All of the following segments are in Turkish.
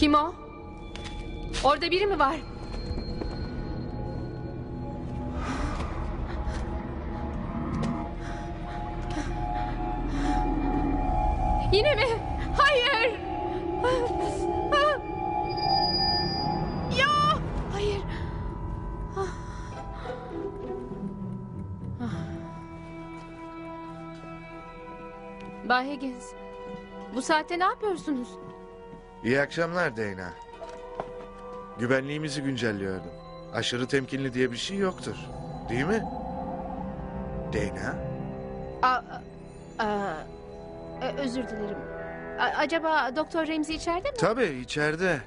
Kim o? Orada biri mi var? Yine mi? Hayır. Ya! Hayır. Bay Higgins, bu saatte ne yapıyorsunuz? İyi akşamlar Dana. Güvenliğimizi güncelliyordum. Aşırı temkinli diye bir şey yoktur. Değil mi? Dana? Aa, aa, e, özür dilerim. A- acaba Doktor Ramsey içeride mi? Tabii içeride.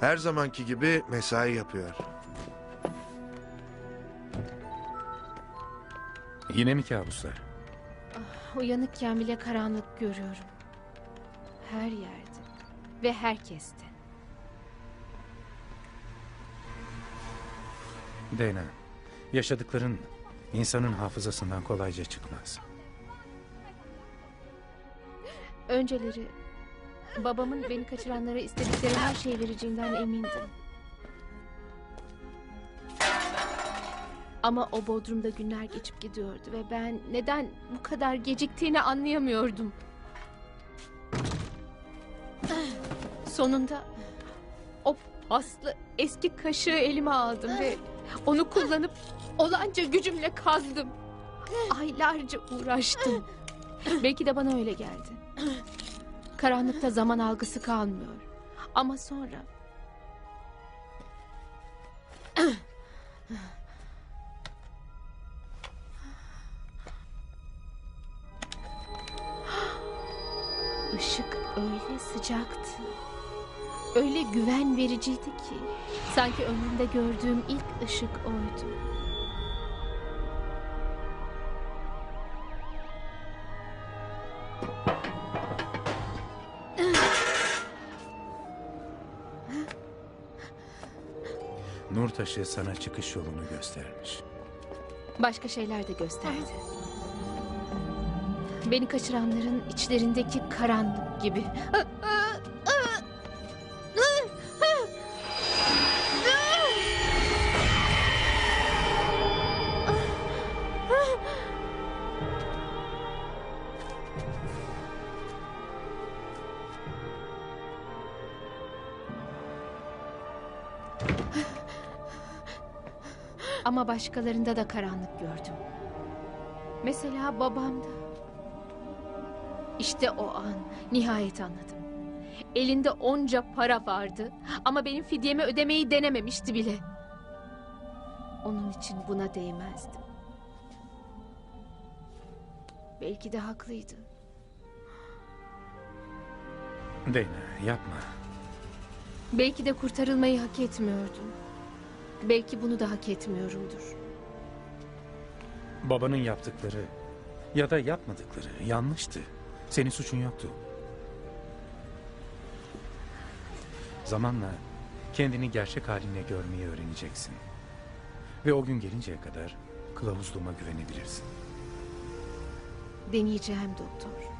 Her zamanki gibi mesai yapıyor. Yine mi kabuslar? Uyanıkken bile karanlık görüyorum. Her yerde ve herkeste. Dana, yaşadıkların insanın hafızasından kolayca çıkmaz. Önceleri babamın beni kaçıranlara istedikleri her şeyi vereceğinden emindim. Ama o bodrumda günler geçip gidiyordu ve ben neden bu kadar geciktiğini anlayamıyordum. Sonunda o paslı eski kaşığı elime aldım ve onu kullanıp olanca gücümle kazdım. Aylarca uğraştım. Belki de bana öyle geldi. Karanlıkta zaman algısı kalmıyor. Ama sonra... Işık öyle sıcaktı. Öyle güven vericiydi ki. Sanki ömrümde gördüğüm ilk ışık oydu. Nur taşı sana çıkış yolunu göstermiş. Başka şeyler de gösterdi. Beni kaçıranların içlerindeki karanlık gibi. Ama başkalarında da karanlık gördüm. Mesela babamda. İşte o an nihayet anladım. Elinde onca para vardı ama benim fidyemi ödemeyi denememişti bile. Onun için buna değmezdim. Belki de haklıydı. Dana, yapma. Belki de kurtarılmayı hak etmiyordum. Belki bunu da hak etmiyorumdur. Babanın yaptıkları ya da yapmadıkları yanlıştı. Senin suçun yoktu. Zamanla kendini gerçek haline görmeyi öğreneceksin. Ve o gün gelinceye kadar kılavuzluğuma güvenebilirsin. Deneyeceğim doktor.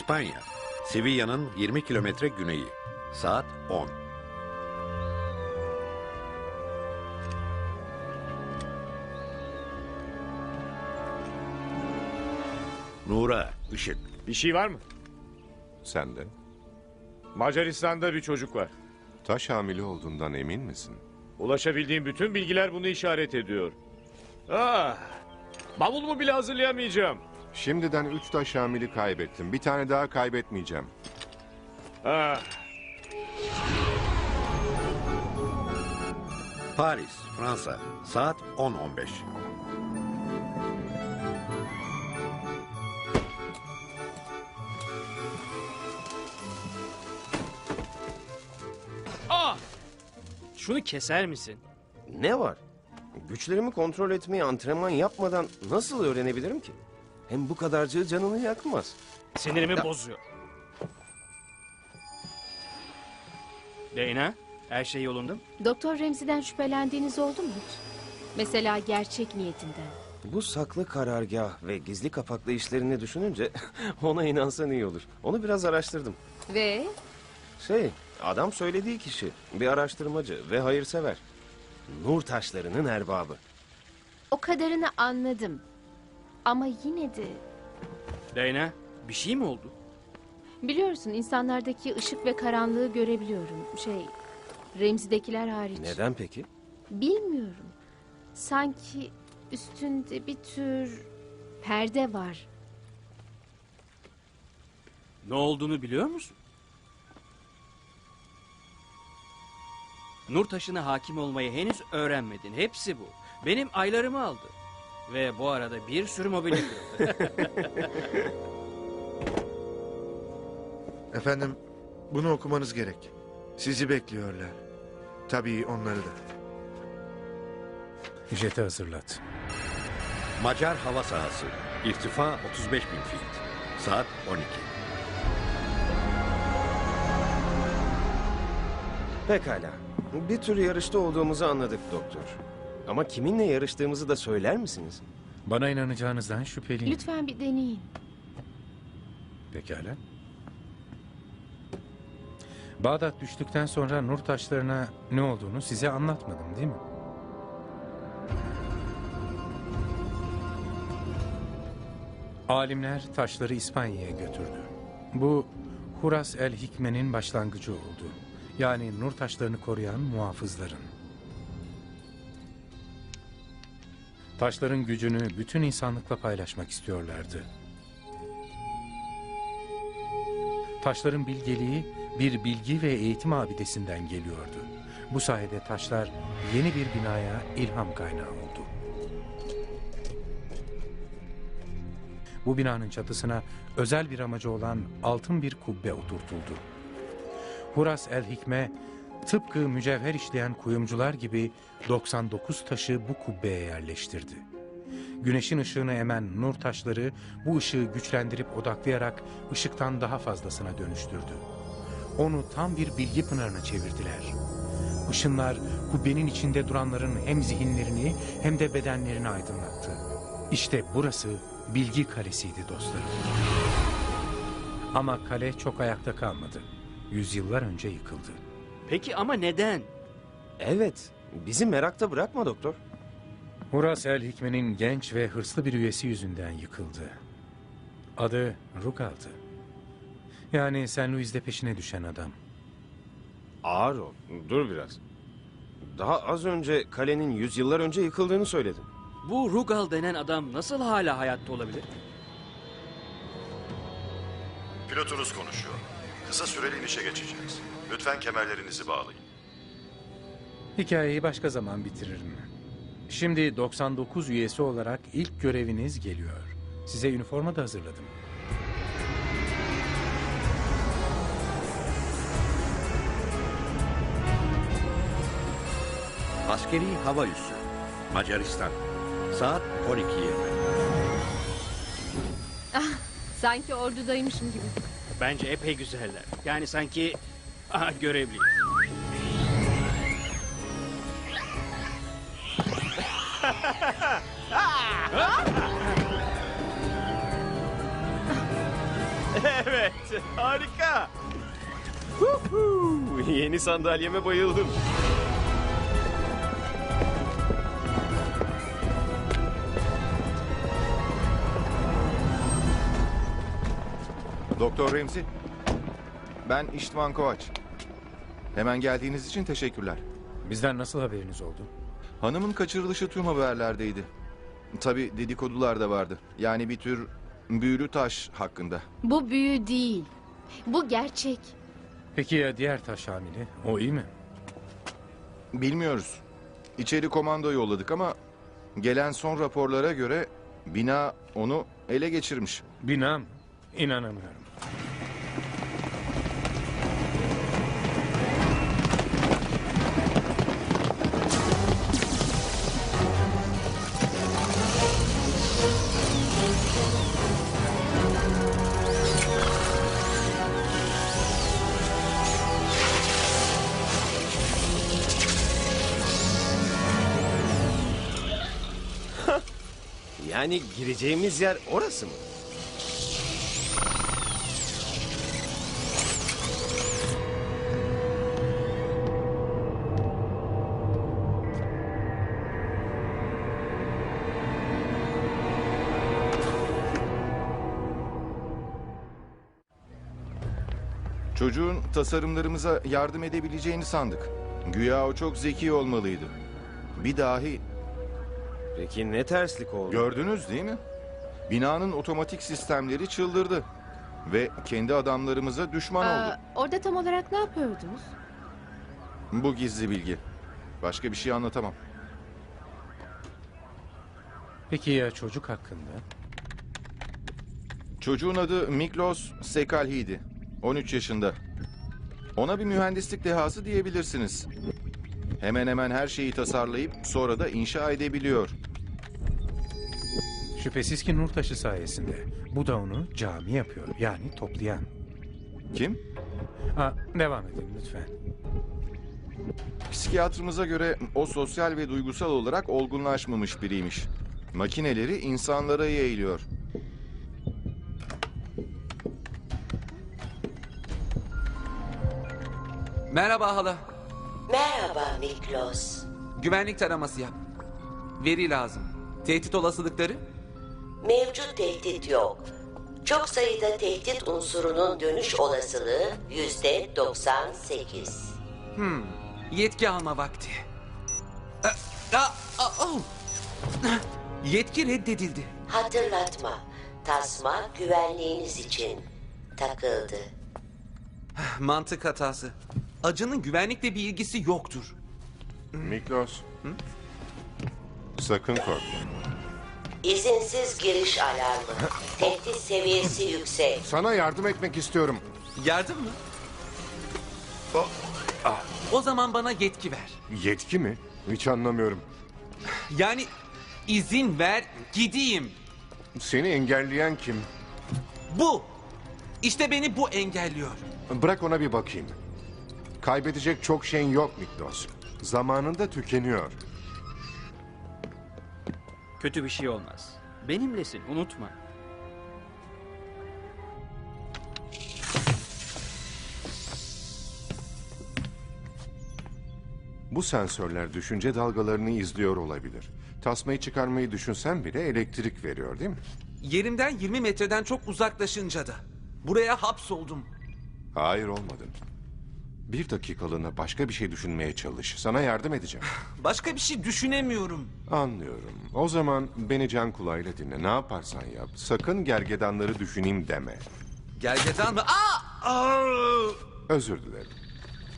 İspanya, Sevilla'nın 20 kilometre güneyi. Saat 10. Nura, ışık. Bir şey var mı? Sen de. Macaristan'da bir çocuk var. Taş hamile olduğundan emin misin? Ulaşabildiğim bütün bilgiler bunu işaret ediyor. Ah, bavulumu bile hazırlayamayacağım. Şimdiden üç taş hamili kaybettim. Bir tane daha kaybetmeyeceğim. Ah, Paris, Fransa. Saat 10.15. Aa! Şunu keser misin? Ne var? Güçlerimi kontrol etmeyi antrenman yapmadan nasıl öğrenebilirim ki? Hem bu kadarcığı canını yakmaz. Sinirimi bozuyor. Dayna, her şey yolunda mı? Doktor Remzi'den şüphelendiğiniz oldu mu hiç? Mesela gerçek niyetinden. Bu saklı karargah ve gizli kapaklı işlerini düşününce ona inansan iyi olur. Onu biraz araştırdım. Ve Şey, adam söylediği kişi bir araştırmacı ve hayırsever. Nur taşlarının erbabı. o kadarını anladım. Ama yine de Dayna, bir şey mi oldu? biliyorsun insanlardaki ışık ve karanlığı görebiliyorum. Şey Remzi'dekiler hariç. Neden peki? Bilmiyorum. Sanki üstünde bir tür perde var. Ne olduğunu biliyor musun? Nur taşına hakim olmayı henüz öğrenmedin. Hepsi bu. Benim aylarımı aldı. Ve bu arada bir sürü mobilya kırıldı. Efendim, bunu okumanız gerek. Sizi bekliyorlar. Tabii onları da. Jeti hazırlat. Macar hava sahası. İrtifa 35 bin feet. Saat 12. Pekala. Bir tür yarışta olduğumuzu anladık doktor. Ama kiminle yarıştığımızı da söyler misiniz? Bana inanacağınızdan şüpheliyim. Lütfen bir deneyin. Pekala. Bağdat düştükten sonra nur taşlarına ne olduğunu size anlatmadım değil mi? Alimler taşları İspanya'ya götürdü. Bu Huras el Hikme'nin başlangıcı oldu. Yani nur taşlarını koruyan muhafızların. Taşların gücünü bütün insanlıkla paylaşmak istiyorlardı. Taşların bilgeliği bir bilgi ve eğitim abidesinden geliyordu. Bu sayede taşlar yeni bir binaya ilham kaynağı oldu. Bu binanın çatısına özel bir amacı olan altın bir kubbe oturtuldu. Huras el Hikme tıpkı mücevher işleyen kuyumcular gibi 99 taşı bu kubbeye yerleştirdi. Güneşin ışığını emen nur taşları bu ışığı güçlendirip odaklayarak ışıktan daha fazlasına dönüştürdü. Onu tam bir bilgi pınarına çevirdiler. Işınlar kubbenin içinde duranların hem zihinlerini hem de bedenlerini aydınlattı. İşte burası bilgi kalesiydi dostlarım. Ama kale çok ayakta kalmadı. Yüzyıllar önce yıkıldı. Peki ama neden? Evet, bizi merakta bırakma doktor. Huras el Hikme'nin genç ve hırslı bir üyesi yüzünden yıkıldı. Adı Rugal'dı. Yani Sen Louis'de peşine düşen adam. Ağır ol, dur biraz. Daha az önce kalenin yüzyıllar önce yıkıldığını söyledin. Bu Rugal denen adam nasıl hala hayatta olabilir? Pilotunuz konuşuyor. Kısa süreli inişe geçeceğiz. Lütfen kemerlerinizi bağlayın. Hikayeyi başka zaman bitiririm. Şimdi 99 üyesi olarak ilk göreviniz geliyor. Size üniforma da hazırladım. Askeri hava üssü. Macaristan. Saat 12.20. Sanki ordudaymışım gibi. Bence epey güzeller. Yani sanki aha, görevliyiz. Evet, harika. Huhu, Yeni sandalyeme bayıldım. Doktor Remzi. Ben İştvan Kovaç. Hemen geldiğiniz için teşekkürler. Bizden nasıl haberiniz oldu? Hanımın kaçırılışı tüm haberlerdeydi. Tabii dedikodular da vardı. Yani bir tür büyülü taş hakkında. Bu büyü değil. Bu gerçek. Peki ya diğer taş hamili? O iyi mi? Bilmiyoruz. İçeri komando yolladık ama gelen son raporlara göre bina onu ele geçirmiş. Binam. İnanamıyorum. Yani gireceğimiz yer orası mı? Çocuğun tasarımlarımıza yardım edebileceğini sandık. Güya o çok zeki olmalıydı. Bir dahi Peki ne terslik oldu? gördünüz değil mi? Binanın otomatik sistemleri çıldırdı. Ve kendi adamlarımıza düşman oldu. Aa, orada tam olarak ne yapıyordunuz? Bu gizli bilgi. Başka bir şey anlatamam. Peki ya çocuk hakkında? Çocuğun adı Miklos Sekalhi'ydi. 13 yaşında. Ona bir mühendislik dehası diyebilirsiniz. Hemen hemen her şeyi tasarlayıp sonra da inşa edebiliyor. Şüphesiz ki nur taşı sayesinde. Bu da onu cami yapıyor. Yani toplayan. Kim? Ha, devam edin lütfen. Psikiyatrımıza göre o sosyal ve duygusal olarak olgunlaşmamış biriymiş. Makineleri insanlara yeğliyor. Merhaba hala. Merhaba Miklos. Güvenlik taraması yap. Veri lazım. Tehdit olasılıkları? Mevcut tehdit yok. Çok sayıda tehdit unsurunun dönüş olasılığı yüzde 98. Hmm. Yetki alma vakti. Aa, aa, aa, oh. Yetki reddedildi. Hatırlatma. Tasma güvenliğiniz için takıldı. Mantık hatası. Acının güvenlikle bir ilgisi yoktur. Miklos. Sakın korkma. İzinsiz giriş alarmı. Tehdit seviyesi yüksek. Sana yardım etmek istiyorum. Yardım mı? O zaman bana yetki ver. Yetki mi? Hiç anlamıyorum. Yani izin ver gideyim. Seni engelleyen kim? Bu. İşte beni bu engelliyor. Bırak ona bir bakayım. Kaybedecek çok şeyin yok Miklos. Zamanında tükeniyor. Kötü bir şey olmaz. Benimlesin unutma. Bu sensörler düşünce dalgalarını izliyor olabilir. Tasmayı çıkarmayı düşünsen bile elektrik veriyor değil mi? Yerimden 20 metreden çok uzaklaşınca da. Buraya hapsoldum. Hayır olmadı. Bir dakikalığına başka bir şey düşünmeye çalış. Sana yardım edeceğim. Başka bir şey düşünemiyorum. Anlıyorum. O zaman beni can kulağıyla dinle. Ne yaparsan yap. Sakın gergedanları düşüneyim deme. Gergedan mı? Aa! Aa! Özür dilerim.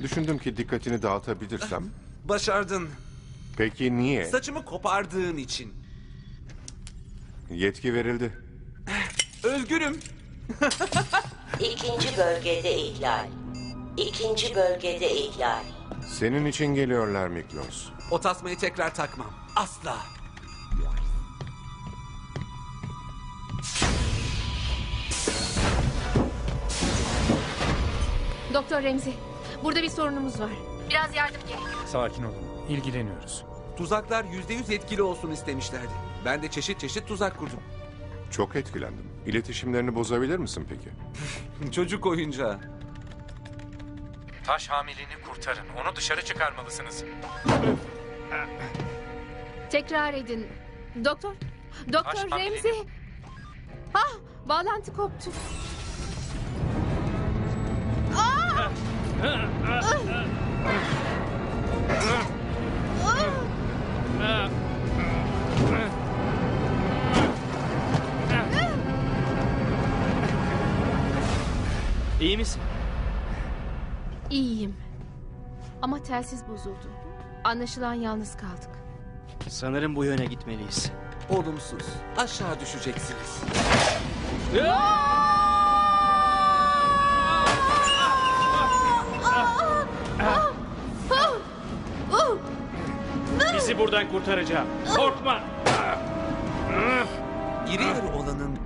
Düşündüm ki dikkatini dağıtabilirsem. Başardın. Peki niye? Saçımı kopardığın için. Yetki verildi. Özgürüm. İkinci bölgede ihlal. İkinci bölgede ihlal. Senin için geliyorlar Miklos. O tasmayı tekrar takmam. Asla. Doktor Remzi, burada bir sorunumuz var. Biraz yardım gerek. Sakin olun. İlgileniyoruz. Tuzaklar yüzde yüz etkili olsun istemişlerdi. Ben de çeşit çeşit tuzak kurdum. Çok etkilendim. İletişimlerini bozabilir misin peki? Çocuk oyuncağı. Taş hamilini kurtarın. Onu dışarı çıkarmalısınız. Tekrar edin. Doktor, Doktor Taş hamileni- Remzi. Ah, bağlantı koptu. İyi misin? İyiyim. Ama telsiz bozuldu. Anlaşılan yalnız kaldık. Sanırım bu yöne gitmeliyiz. Olumsuz. Aşağı düşeceksiniz. Bizi buradan kurtaracağım. Korkma. İri yarı olanın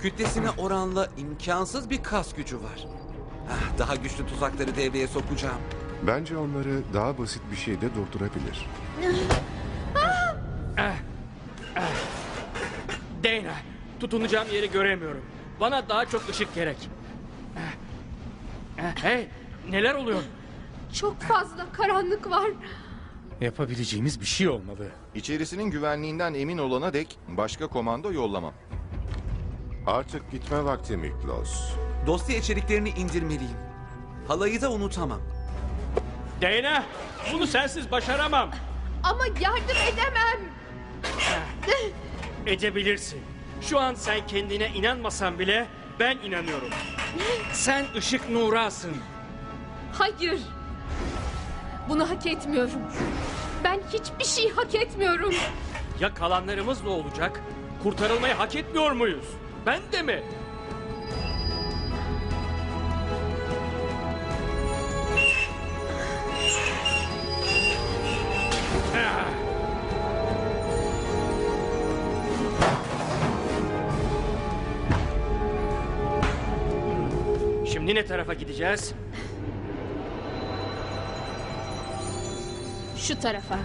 kütlesine oranla imkansız bir kas gücü var. Ah, Daha güçlü tuzakları devreye sokacağım. Bence onları daha basit bir şeyde durdurabilir. Dana, tutunacağım yeri göremiyorum. Bana daha çok ışık gerek. Hey, neler oluyor? Çok fazla karanlık var. Yapabileceğimiz bir şey olmalı. İçerisinin güvenliğinden emin olana dek başka komando yollamam. Artık gitme vakti Miklos. Dosya içeriklerini indirmeliyim. Halayı da unutamam. Dana, bunu sensiz başaramam. Ama yardım edemem. Edebilirsin. Şu an sen kendine inanmasan bile ben inanıyorum. Sen ışık nurasın. Hayır. Bunu hak etmiyorum. Ben hiçbir şey hak etmiyorum. Ya kalanlarımız ne olacak? Kurtarılmayı hak etmiyor muyuz? Ben de mi? Ne tarafa gideceğiz? Şu tarafa.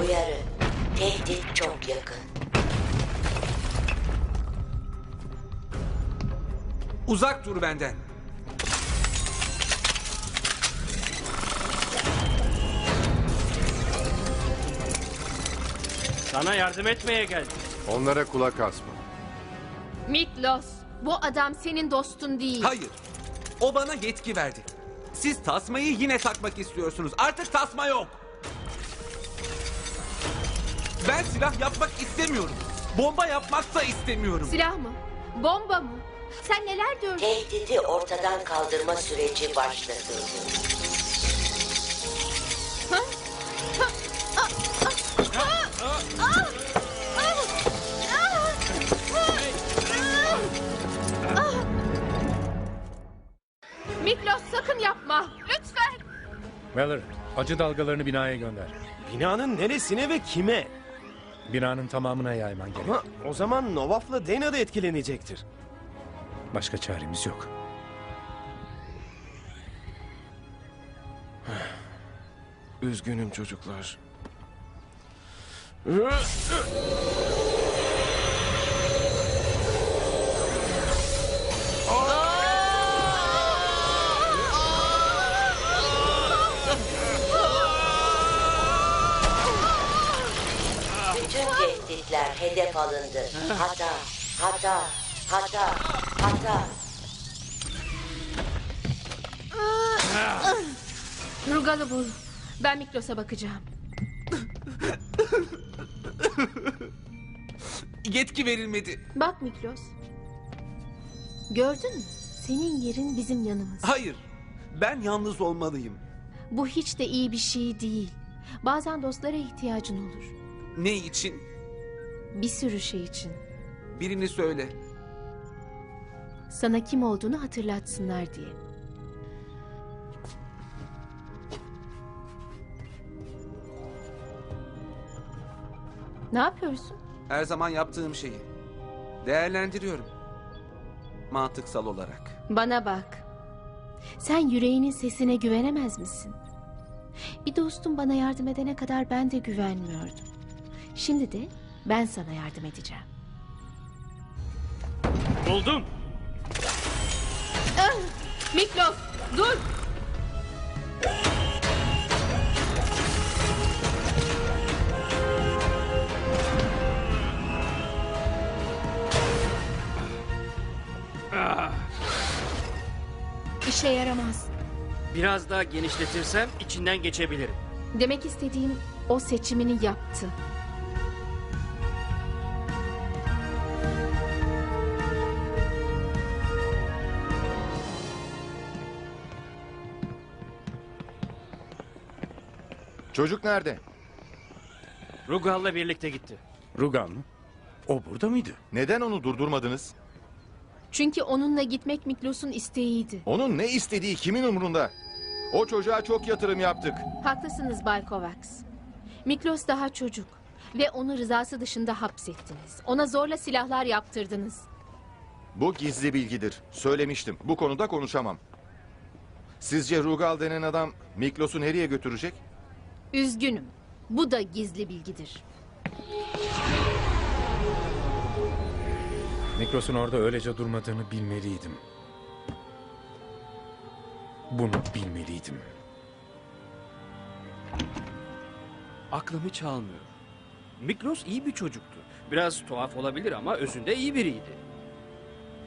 Uyarı. Tehdit çok yakın. Uzak dur benden. Sana yardım etmeye geldim. Onlara kulak asma. Miklos, bu adam senin dostun değil. Hayır. O bana yetki verdi. Siz tasmayı yine takmak istiyorsunuz. Artık tasma yok. Ben silah yapmak istemiyorum. Bomba yapmak da istemiyorum. Silah mı? Bomba mı? Sen neler diyorsun? Tehdidi ortadan kaldırma süreci başlatıldı. Sakın yapma. Lütfen. Weller, acı dalgalarını binaya gönder. Binanın neresine ve kime? Binanın tamamına yayman gerek. Ama o zaman Novaf'la Dana da etkilenecektir. Başka çaremiz yok. Üzgünüm çocuklar. Tehditler hedef alındı. Hata, hata, hata, hata. Rugalı bul. Ben Miklos'a bakacağım. Yetki verilmedi. Bak Miklos. Gördün mü? Senin yerin bizim yanımız. Hayır. Ben yalnız olmalıyım. Bu hiç de iyi bir şey değil. Bazen dostlara ihtiyacın olur. Ne için? Bir sürü şey için. Birini söyle. Sana kim olduğunu hatırlatsınlar diye. Ne yapıyorsun? Her zaman yaptığım şeyi. Değerlendiriyorum. Mantıksal olarak. Bana bak. Sen yüreğinin sesine güvenemez misin? Bir dostum bana yardım edene kadar ben de güvenmiyordum. Şimdi de ben sana yardım edeceğim. Buldum. Ah! Miklos dur! İşe yaramaz. Biraz daha genişletirsem içinden geçebilirim. Demek istediğim o seçimini yaptı. Çocuk nerede? Rugal'la birlikte gitti. Rugal mı? O burada mıydı? Neden onu durdurmadınız? Çünkü onunla gitmek Miklos'un isteğiydi. Onun ne istediği kimin umurunda? O çocuğa çok yatırım yaptık. Haklısınız Bay Kovacs. Miklos daha çocuk ve onu rızası dışında hapsettiniz. Ona zorla silahlar yaptırdınız. Bu gizli bilgidir. Söylemiştim. Bu konuda konuşamam. Sizce Rugal denen adam Miklos'u nereye götürecek? Üzgünüm. Bu da gizli bilgidir. Mikros'un orada öylece durmadığını bilmeliydim. Bunu bilmeliydim. Aklım hiç almıyor. Miklos iyi bir çocuktu. Biraz tuhaf olabilir ama özünde iyi biriydi.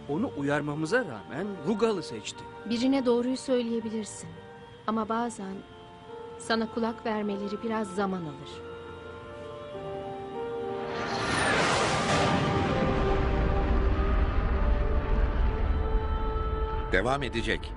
Onu uyarmamıza rağmen Rugal'ı seçti. Birine doğruyu söyleyebilirsin. Ama bazen sana kulak vermeleri biraz zaman alır. Devam edecek.